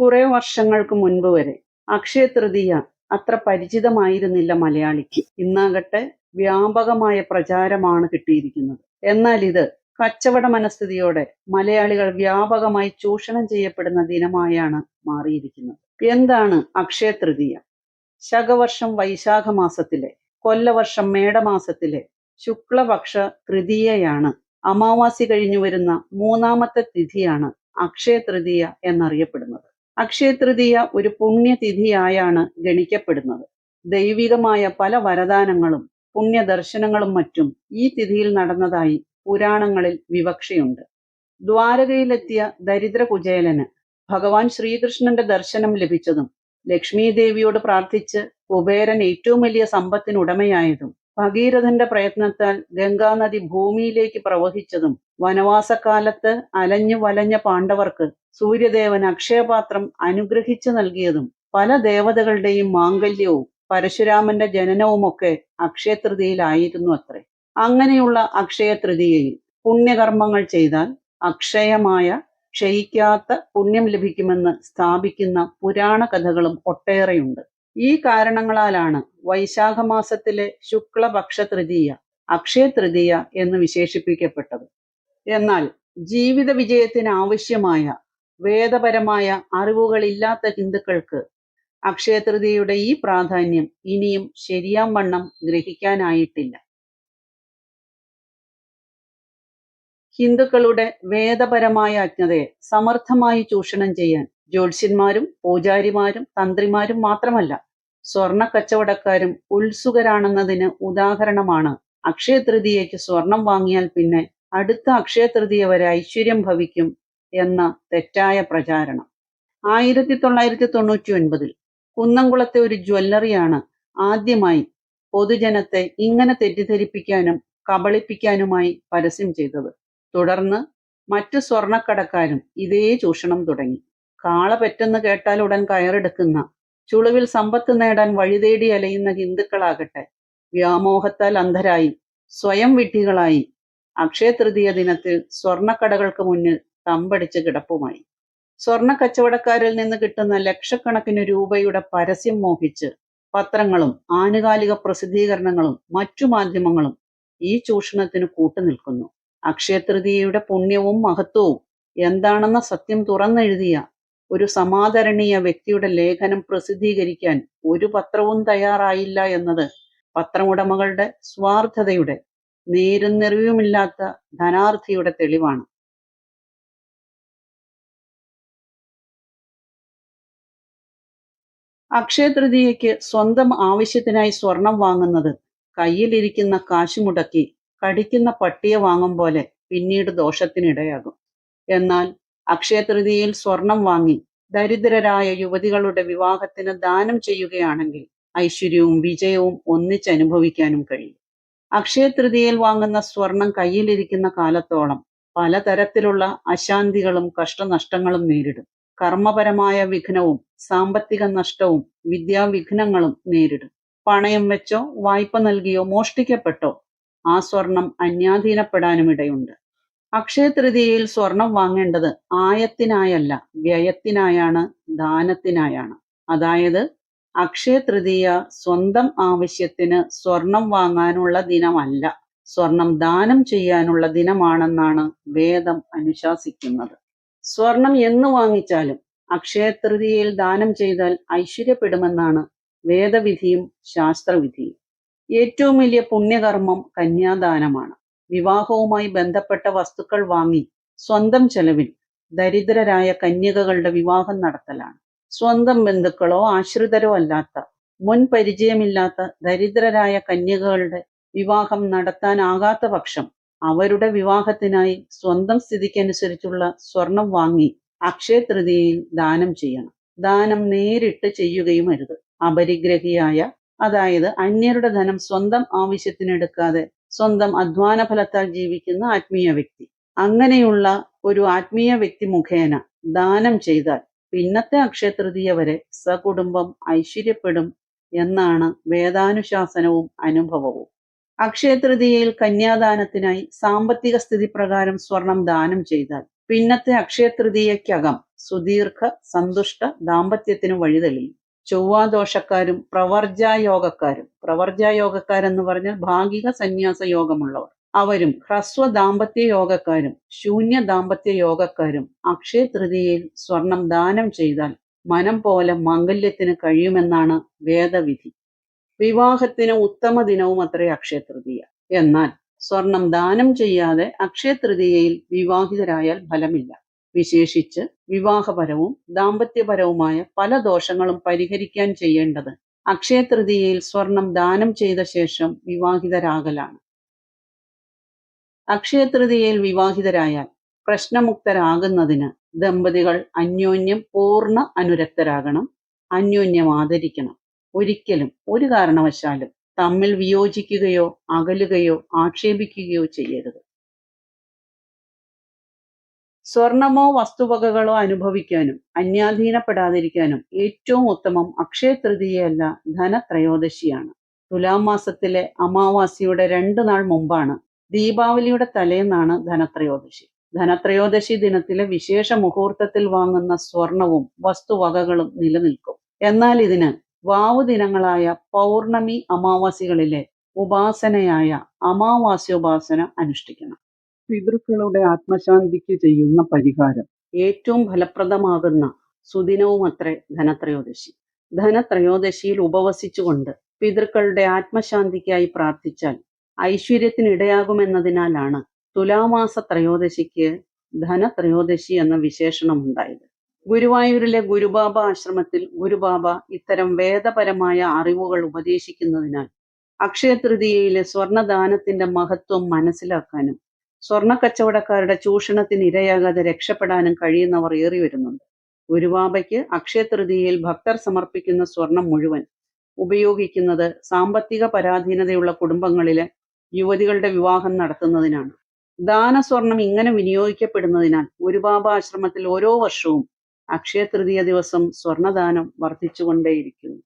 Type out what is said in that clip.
കുറെ വർഷങ്ങൾക്ക് മുൻപ് വരെ അക്ഷയ തൃതീയ അത്ര പരിചിതമായിരുന്നില്ല മലയാളിക്ക്. ഇന്നാകട്ടെ വ്യാപകമായ പ്രചാരമാണ് കിട്ടിയിരിക്കുന്നത്. എന്നാൽ ഇത് കച്ചവട മനസ്ഥിതിയോടെ മലയാളികൾ വ്യാപകമായി ചൂഷണം ചെയ്യപ്പെടുന്ന ദിനമായാണ് മാറിയിരിക്കുന്നത്. എന്താണ് അക്ഷയ തൃതീയ? ശകവർഷം വൈശാഖ മാസത്തിലെ കൊല്ലവർഷം മേടമാസത്തിലെ ശുക്ലപക്ഷ തൃതീയയാണ് അമാവാസി കഴിഞ്ഞു വരുന്ന മൂന്നാമത്തെ തിഥിയാണ് അക്ഷയ തൃതീയ എന്നറിയപ്പെടുന്നത്. അക്ഷയ തൃതീയ ഒരു പുണ്യതിഥിയായാണ് ഗണിക്കപ്പെടുന്നത്. ദൈവികമായ പല വരദാനങ്ങളും പുണ്യദർശനങ്ങളും മറ്റും ഈ തിഥിയിൽ നടന്നതായി പുരാണങ്ങളിൽ വിവക്ഷയുണ്ട്. ദ്വാരകയിലെത്തിയ ദരിദ്ര കുചേലന് ഭഗവാൻ ശ്രീകൃഷ്ണന്റെ ദർശനം ലഭിച്ചതും ലക്ഷ്മീദേവിയോട് പ്രാർത്ഥിച്ച് കുബേരൻ ഏറ്റവും വലിയ സമ്പത്തിനുടമയായതും ഭഗീരഥന്റെ പ്രയത്നത്താൽ ഗംഗാനദി ഭൂമിയിലേക്ക് പ്രവഹിച്ചതും വനവാസക്കാലത്ത് അലഞ്ഞു വലഞ്ഞ പാണ്ഡവർക്ക് സൂര്യദേവൻ അക്ഷയപാത്രം അനുഗ്രഹിച്ചു നൽകിയതും പല ദേവതകളുടെയും മാംഗല്യവും പരശുരാമന്റെ ജനനവുമൊക്കെ അക്ഷയതൃതിയിലായിരുന്നു അത്രേ. അങ്ങനെയുള്ള അക്ഷയതൃതിയയിൽ പുണ്യകർമ്മങ്ങൾ ചെയ്താൽ അക്ഷയമായ ക്ഷയിക്കാത്ത പുണ്യം ലഭിക്കുമെന്ന് സ്ഥാപിക്കുന്ന പുരാണ കഥകളും ഒട്ടേറെയുണ്ട്. ഈ കാരണങ്ങളാലാണ് വൈശാഖ മാസത്തിലെ ശുക്ലപക്ഷ തൃതീയ അക്ഷയ തൃതീയ എന്ന് വിശേഷിപ്പിക്കപ്പെട്ടത്. എന്നാൽ ജീവിത വിജയത്തിന് ആവശ്യമായ വേദപരമായ അറിവുകളില്ലാത്ത ഹിന്ദുക്കൾക്ക് അക്ഷയ തൃതീയയുടെ ഈ പ്രാധാന്യം ഇനിയും ശരിയാം വണ്ണം ഗ്രഹിക്കാനായിട്ടില്ല. ഹിന്ദുക്കളുടെ വേദപരമായ അജ്ഞതയെ സമർത്ഥമായി ചൂഷണം ചെയ്യാൻ ജ്യോത്സ്യന്മാരും പൂജാരിമാരും തന്ത്രിമാരും മാത്രമല്ല സ്വർണ കച്ചവടക്കാരും ഉത്സുകരാണെന്നതിന് ഉദാഹരണമാണ്. അക്ഷയ തൃതീയയ്ക്ക് സ്വർണം വാങ്ങിയാൽ പിന്നെ അടുത്ത അക്ഷയ തൃതീയ വരെ ഐശ്വര്യം ഭവിക്കും എന്ന തെറ്റായ പ്രചാരണം. ആയിരത്തി തൊള്ളായിരത്തി തൊണ്ണൂറ്റി ഒൻപതിൽ കുന്നംകുളത്തെ ഒരു ജ്വല്ലറിയാണ് ആദ്യമായി പൊതുജനത്തെ ഇങ്ങനെ തെറ്റിദ്ധരിപ്പിക്കാനും കബളിപ്പിക്കാനുമായി പരസ്യം ചെയ്തത്. തുടർന്ന് മറ്റു സ്വർണക്കടക്കാരും ഇതേ ചൂഷണം തുടങ്ങി. കാള പെറ്റെന്ന് കേട്ടാൽ ഉടൻ കയറെടുക്കുന്ന. ചുളുവിൽ സമ്പത്ത് നേടാൻ വഴിതേടി അലയുന്ന ഹിന്ദുക്കളാകട്ടെ. വ്യാമോഹത്താൽ അന്ധരായി. സ്വയം വിഡ്ഢികളായി. അക്ഷയ തൃതീയ ദിനത്തിൽ സ്വർണക്കടകൾക്ക് മുന്നിൽ തമ്പടിച്ച് കിടപ്പുമായി. സ്വർണ കച്ചവടക്കാരിൽ നിന്ന് കിട്ടുന്ന ലക്ഷക്കണക്കിന് രൂപയുടെ പരസ്യം മോഹിച്ച് പത്രങ്ങളും ആനുകാലിക പ്രസിദ്ധീകരണങ്ങളും മറ്റു മാധ്യമങ്ങളും ഈ ചൂഷണത്തിന് കൂട്ടുനിൽക്കുന്നു. അക്ഷയതൃതീയയുടെ പുണ്യവും മഹത്വവും. എന്താണെന്ന സത്യം തുറന്നെഴുതിയ ഒരു സമാദരണീയ വ്യക്തിയുടെ ലേഖനം പ്രസിദ്ധീകരിക്കാൻ ഒരു പത്രവും തയ്യാറായില്ല എന്നത് പത്രമുടമകളുടെ സ്വാർത്ഥതയുടെ നേരും നിറവുമില്ലാത്ത ധനാർത്ഥിയുടെ തെളിവാണ്. അക്ഷയതൃതീയയ്ക്ക് സ്വന്തം ആവശ്യത്തിനായി സ്വർണം വാങ്ങുന്നത് കയ്യിലിരിക്കുന്ന കാശ് മുടക്കി കടിക്കുന്ന പട്ടിയെ വാങ്ങും പോലെ പിന്നീട് ദോഷത്തിനിടയാകും. എന്നാൽ അക്ഷയതൃതീയയിൽ സ്വർണം വാങ്ങി ദരിദ്രരായ യുവതികളുടെ വിവാഹത്തിന് ദാനം ചെയ്യുകയാണെങ്കിൽ ഐശ്വര്യവും വിജയവും ഒന്നിച്ചനുഭവിക്കാനും കഴിയും. അക്ഷയതൃതിയിൽ വാങ്ങുന്ന സ്വർണം കയ്യിലിരിക്കുന്ന കാലത്തോളം പലതരത്തിലുള്ള അശാന്തികളും കഷ്ടനഷ്ടങ്ങളും നേരിടും. കർമ്മപരമായ വിഘ്നവും സാമ്പത്തിക നഷ്ടവും വിദ്യാവിഘ്നങ്ങളും നേരിടും. പണയം വെച്ചോ വായ്പ നൽകിയോ മോഷ്ടിക്കപ്പെട്ടോ ആ സ്വർണം അന്യാധീനപ്പെടാനും ഇടയുണ്ട് അക്ഷയതൃതീയയിൽ സ്വർണം വാങ്ങേണ്ടത് ആയത്തിനായല്ല വ്യയത്തിനായാണ് ദാനത്തിനായാണ്. അതായത് അക്ഷയ തൃതീയ സ്വന്തം ആവശ്യത്തിന് സ്വർണം വാങ്ങാനുള്ള ദിനമല്ല സ്വർണം ദാനം ചെയ്യാനുള്ള ദിനമാണെന്നാണ് വേദം അനുശാസിക്കുന്നത്. സ്വർണം എന്ന് വാങ്ങിച്ചാലും അക്ഷയ തൃതീയയിൽ ദാനം ചെയ്താൽ ഐശ്വര്യപ്പെടുമെന്നാണ് വേദവിധിയും ശാസ്ത്രവിധിയും. ഏറ്റവും വലിയ പുണ്യകർമ്മം കന്യാദാനമാണ്. വിവാഹവുമായി ബന്ധപ്പെട്ട വസ്തുക്കൾ വാങ്ങി സ്വന്തം ചെലവിൽ ദരിദ്രരായ കന്യകകളുടെ വിവാഹം നടത്തലാണ്. സ്വന്തം ബന്ധുക്കളോ ആശ്രിതരോ അല്ലാത്ത മുൻ പരിചയമില്ലാത്ത ദരിദ്രരായ കന്യകകളുടെ വിവാഹം നടത്താനാകാത്ത പക്ഷം അവരുടെ വിവാഹത്തിനായി സ്വന്തം സ്ഥിതിക്കനുസരിച്ചുള്ള സ്വർണം വാങ്ങി അക്ഷയ തൃതീയയിൽ ദാനം ചെയ്യണം. ദാനം നേരിട്ട് ചെയ്യുകയും അരുത്. അപരിഗ്രഹിയായ അതായത് അന്യരുടെ ധനം സ്വന്തം ആവശ്യത്തിനെടുക്കാതെ സ്വന്തം അധ്വാന ഫലത്താൽ ജീവിക്കുന്ന ആത്മീയ വ്യക്തി. അങ്ങനെയുള്ള ഒരു ആത്മീയ വ്യക്തി മുഖേന ദാനം ചെയ്താൽ പിന്നത്തെ അക്ഷയതൃതീയ വരെ സകുടുംബം ഐശ്വര്യപ്പെടും എന്നാണ് വേദാനുശാസനവും അനുഭവവും. അക്ഷയതൃതീയയിൽ കന്യാദാനത്തിനായി സാമ്പത്തിക സ്ഥിതി പ്രകാരം സ്വർണം ദാനം ചെയ്താൽ പിന്നത്തെ അക്ഷയതൃതീയക്കകം സുദീർഘ സന്തുഷ്ട ദാമ്പത്യത്തിനു വഴിതെളിയും. ചൊവ്വാദോഷക്കാരും പ്രവർജായോഗക്കാരും പ്രവർജായോഗക്കാരെന്ന് പറഞ്ഞാൽ ഭാഗിക സന്യാസ യോഗമുള്ളവർ. അവരും ഹ്രസ്വ ദാമ്പത്യ യോഗക്കാരും ശൂന്യ ദാമ്പത്യ യോഗക്കാരും അക്ഷയ തൃതിയയിൽ സ്വർണം ദാനം ചെയ്താൽ മനം പോലെ മംഗല്യത്തിന് കഴിയുമെന്നാണ് വേദവിധി. വിവാഹത്തിന് ഉത്തമ ദിനവും അത്രേ അക്ഷയ തൃതീയ. എന്നാൽ സ്വർണം ദാനം ചെയ്യാതെ അക്ഷയ തൃതീയയിൽ വിവാഹിതരായാൽ ഫലമില്ല. വിശേഷിച്ച് വിവാഹപരവും ദാമ്പത്യപരവുമായ പല ദോഷങ്ങളും പരിഹരിക്കാൻ ചെയ്യേണ്ടത് അക്ഷയതൃതീയയിൽ സ്വർണം ദാനം ചെയ്ത ശേഷം വിവാഹിതരാകലാണ്. അക്ഷയതൃതീയയിൽ വിവാഹിതരായാൽ പ്രശ്നമുക്തരാകുന്നതിന് ദമ്പതികൾ അന്യോന്യം പൂർണ അനുരക്തരാകണം അന്യോന്യം ആദരിക്കണം. ഒരിക്കലും ഒരു കാരണവശാലും തമ്മിൽ വിയോജിക്കുകയോ അകലുകയോ ആക്ഷേപിക്കുകയോ ചെയ്യരുത്. സ്വർണമോ വസ്തുവകകളോ അനുഭവിക്കാനും അന്യാധീനപ്പെടാതിരിക്കാനും ഏറ്റവും ഉത്തമം അക്ഷയ തൃതീയയല്ല ധനത്രയോദശിയാണ്. തുലാം മാസത്തിലെ അമാവാസിയുടെ രണ്ടു നാൾ മുമ്പാണ് ദീപാവലിയുടെ തലേന്നാണ് ധനത്രയോദശി. ധനത്രയോദശി ദിനത്തിലെ വിശേഷ മുഹൂർത്തത്തിൽ വാങ്ങുന്ന സ്വർണവും വസ്തുവകകളും നിലനിൽക്കും. എന്നാൽ ഇതിന് വാവു ദിനങ്ങളായ പൗർണമി അമാവാസികളിലെ ഉപാസനയായ അമാവാസ്യോപാസന അനുഷ്ഠിക്കണം. പിതൃക്കളുടെ ആത്മശാന്തിക്ക് ചെയ്യുന്ന പരിഹാരം. ഏറ്റവും ഫലപ്രദമാകുന്ന സുദിനവും അത്രേ ധനത്രയോദശി. ധനത്രയോദശിയിൽ ഉപവസിച്ചുകൊണ്ട് പിതൃക്കളുടെ ആത്മശാന്തിക്കായി പ്രാർത്ഥിച്ചാൽ ഐശ്വര്യത്തിനിടയാകുമെന്നതിനാലാണ് തുലാമാസ ത്രയോദശിക്ക് ധനത്രയോദശി എന്ന വിശേഷണം വിശേഷണമുണ്ടായത്. ഗുരുവായൂരിലെ ഗുരുബാബ ആശ്രമത്തിൽ ഗുരുബാബ ഇത്തരം വേദപരമായ അറിവുകൾ ഉപദേശിക്കുന്നതിനാൽ അക്ഷയതൃതീയയിലെ സ്വർണദാനത്തിന്റെ മഹത്വം മനസ്സിലാക്കാനും സ്വർണ കച്ചവടക്കാരുടെ ചൂഷണത്തിന് ഇരയാകാതെ രക്ഷപ്പെടാനും കഴിയുന്നവർ ഏറി വരുന്നുണ്ട്. ഗുരുവാബയ്ക്ക് അക്ഷയതൃതീയയിൽ ഭക്തർ സമർപ്പിക്കുന്ന സ്വർണം മുഴുവൻ. ഉപയോഗിക്കുന്നത് സാമ്പത്തിക പരാധീനതയുള്ള കുടുംബങ്ങളിലെ യുവതികളുടെ വിവാഹം നടത്തുന്നതിനാണ്. ദാനസ്വർണം ഇങ്ങനെ വിനിയോഗിക്കപ്പെടുന്നതിനാൽ ഗുരുബാബ ആശ്രമത്തിൽ ഓരോ വർഷവും അക്ഷയ തൃതീയ ദിവസം സ്വർണദാനം വർദ്ധിച്ചുകൊണ്ടേയിരിക്കുന്നു.